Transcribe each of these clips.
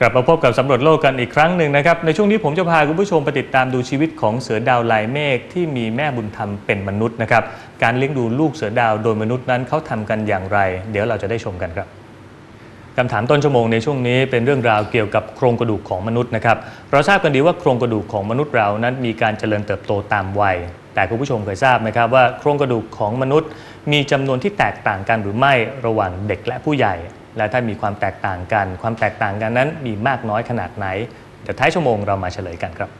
กลับมาพบกับสำรวจโลกกันอีกครั้งหนึ่งนะครับ ในช่วงนี้ผมจะพาคุณผู้ชมไปติดตามดูชีวิตของเสือดาวลายเมฆที่มีแม่บุญธรรมเป็นมนุษย์นะครับ การเลี้ยงดูลูกเสือดาวโดยมนุษย์นั้นเขาทำกันอย่างไร เดี๋ยวเราจะได้ชมกันครับคำถามต้นชั่วโมงในช่วงนี้เป็นเรื่องราวเกี่ยวกับโครงกระดูกของมนุษย์นะครับ เราทราบกันดีว่าโครงกระดูกของมนุษย์เรานั้นมีการเจริญเติบโตตามวัย แต่คุณผู้ชมเคยทราบไหมครับว่าโครงกระดูกของมนุษย์ มีจำนวนที่แตกต่างกันหรือไม่ระหว่างเด็กและผู้ใหญ่ และถ้ามีความแตกต่างกัน ความแตกต่างกันนั้นมีมากน้อยขนาดไหนเดี๋ยวท้ายชั่วโมงเรามาเฉลยกันครับ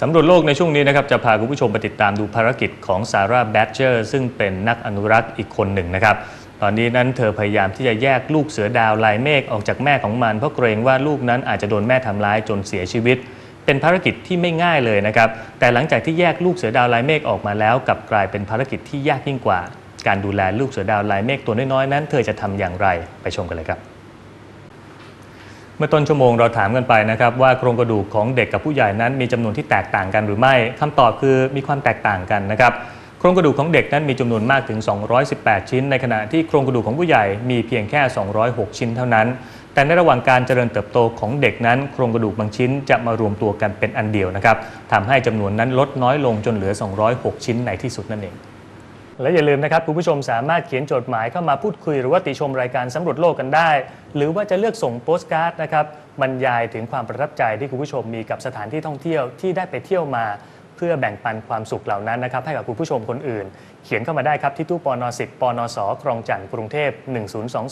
สำรวจโลกในช่วงนี้นะครับจะพาคุณผู้ชมไปติดตามดูภารกิจของซาร่าแบดเจอร์ซึ่งเป็นนักอนุรักษ์อีกคนหนึ่งนะครับ ตอนนี้นั้นเธอพยายามที่จะแยกลูกเสือดาวลายเมฆออกจากแม่ของมัน เพราะเกรงว่าลูกนั้นอาจจะโดนแม่ทำร้ายจนเสียชีวิต เป็นภารกิจที่ไม่ง่ายเลยนะครับ แต่หลังจากที่แยกลูกเสือดาวลายเมฆออกมาแล้วกลับกลายเป็นภารกิจที่ยากยิ่งกว่า การดูแลลูกเสือดาวลายเมฆตัวน้อยๆนั้น เธอจะทำอย่างไรไปชมกันเลยครับเมื่อต้นชั่วโมงเราถามกันไปนะครับว่าโครงกระดูกของเด็กกับผู้ใหญ่นั้นมีจำนวนที่แตกต่างกันหรือไม่คำตอบคือมีความแตกต่างกันนะครับ ครงกระดูกของเด็กนั้นมีจำนวนมากถึง 218 ชิ้น ในขณะที่โครงกระดูกของผู้ใหญ่มีเพียงแค่ 206 ชิ้นเท่านั้น แต่ในระหว่างการเจริญเติบโตของเด็กนั้น โครงกระดูกบางชิ้นจะมารวมตัวกันเป็นอันเดียวนะครับทำให้จำนวนนั้นลดน้อยลงจนเหลือ 206 ชิ้นในที่สุดนั่นเอง และอย่าลืมนะครับคุณผู้ชมสามารถเขียนจดหมายเข้ามาพูดคุยหรือว่าติชมรายการสำรวจโลกกันได้ หรือว่าจะเลือกส่งโปสการ์ดนะครับบรรยายถึงความประทับใจที่คุณผู้ชมมีกับสถานที่ท่องเที่ยวที่ได้ไปเที่ยวมา พื่อแบ่งปันความสุขเหล่านั้นนะครับให้กับคุณผู้ชมคนอื่น เขียนเข้ามาได้ครับที่ตู้ปอน10ปอนสคลองจันทร์กรุงเทพ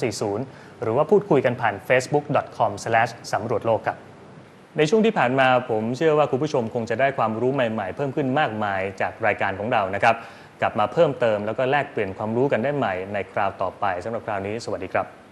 10240 หรือว่าพูดคุยกันผ่าน facebook.com/ สำรวจโลกครับในช่วงที่ผ่านมาผมเชื่อว่าคุณผู้ชมคงจะได้ความรู้ใหม่ๆ เพิ่มขึ้นมากมายจากรายการของเรานะครับ กลับมาเพิ่มเติมแล้วก็แลกเปลี่ยนความรู้กันได้ใหม่ในคราวต่อไปสำหรับคราวนี้ สวัสดีครับ